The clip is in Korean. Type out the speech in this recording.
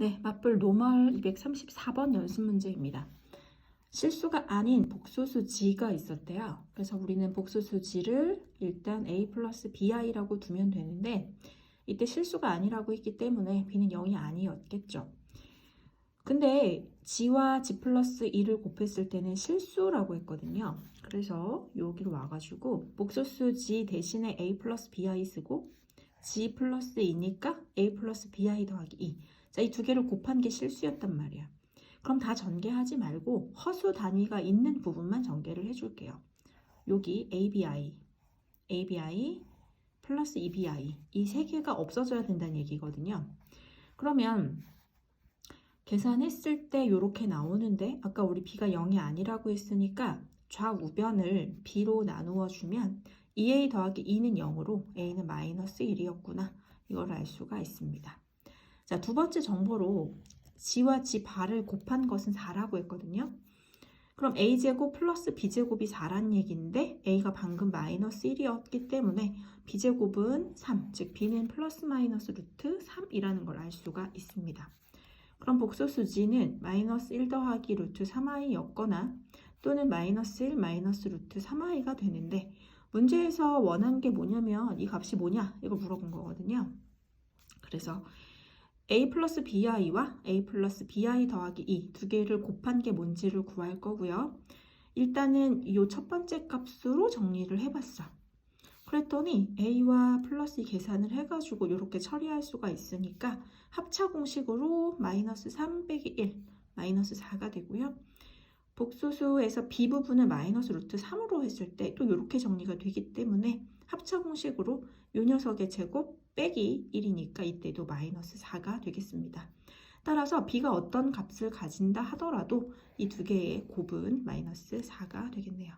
네, 맞불 노멀 234번 연습 문제입니다. 실수가 아닌 복소수 g가 있었대요. 그래서 우리는 복소수 g를 일단 a 플러스 bi라고 두면 되는데 이때 실수가 아니라고 했기 때문에 b는 0이 아니었겠죠. 근데 g와 g 플러스 2를 곱했을 때는 실수라고 했거든요. 그래서 여기로 와가지고 복소수 g 대신에 a 플러스 bi 쓰고 g 플러스 2니까 a 플러스 bi 더하기 2. 자, 이 두 개를 곱한 게 실수였단 말이야. 그럼 다 전개하지 말고 허수 단위가 있는 부분만 전개를 해줄게요. 여기 ABI, ABI 플러스 EBI 이 세 개가 없어져야 된다는 얘기거든요. 그러면 계산했을 때 이렇게 나오는데 아까 우리 B가 0이 아니라고 했으니까 좌우변을 B로 나누어 주면 2A 더하기 2는 0으로 A는 마이너스 1이었구나. 이걸 알 수가 있습니다. 자, 두 번째 정보로 g와 g 바를 곱한 것은 4라고 했거든요. 그럼 a제곱 플러스 b제곱이 4란 얘기인데 a가 방금 마이너스 1이었기 때문에 b제곱은 3, 즉 b는 플러스 마이너스 루트 3이라는 걸 알 수가 있습니다. 그럼 복소수 g는 마이너스 1 더하기 루트 3i였거나 또는 마이너스 1 마이너스 루트 3i가 되는데 문제에서 원한 게 뭐냐면 이 값이 뭐냐 이걸 물어본 거거든요. 그래서 a 플러스 bi와 a 플러스 bi 더하기 2 두 개를 곱한 게 뭔지를 구할 거고요. 일단은 이 첫 번째 값으로 정리를 해봤어. 그랬더니 a와 플러스 계산을 해가지고 이렇게 처리할 수가 있으니까 합차 공식으로 마이너스 3 빼기 1 마이너스 4가 되고요. 복소수에서 b 부분을 마이너스 루트 3으로 했을 때 또 이렇게 정리가 되기 때문에 합차 공식으로 요 녀석의 제곱 빼기 1이니까 이때도 마이너스 4가 되겠습니다. 따라서 b가 어떤 값을 가진다 하더라도 이 두 개의 곱은 마이너스 4가 되겠네요.